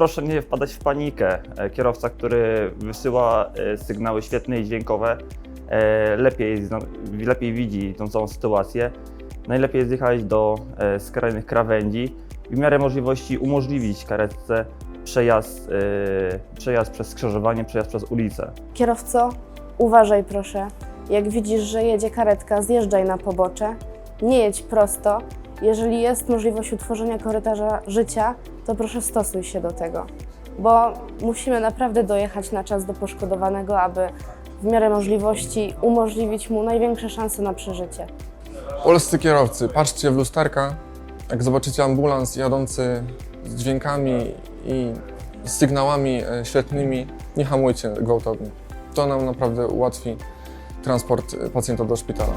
Proszę nie wpadać w panikę. E, Kierowca, który wysyła e, sygnały świetne i dźwiękowe, e, lepiej, lepiej widzi tą całą sytuację. Najlepiej jest jechać do e, skrajnych krawędzi i w miarę możliwości umożliwić karetce przejazd, e, przejazd przez skrzyżowanie, przejazd przez ulicę. Kierowco, uważaj proszę. Jak widzisz, że jedzie karetka, zjeżdżaj na pobocze. Nie jedź prosto. Jeżeli jest możliwość utworzenia korytarza życia, to proszę stosuj się do tego, bo musimy naprawdę dojechać na czas do poszkodowanego, aby w miarę możliwości umożliwić mu największe szanse na przeżycie. Polscy kierowcy, patrzcie w lusterka. Jak zobaczycie ambulans jadący z dźwiękami i sygnałami e, świetnymi, nie hamujcie gwałtownie. To nam naprawdę ułatwi transport e, pacjenta do szpitala.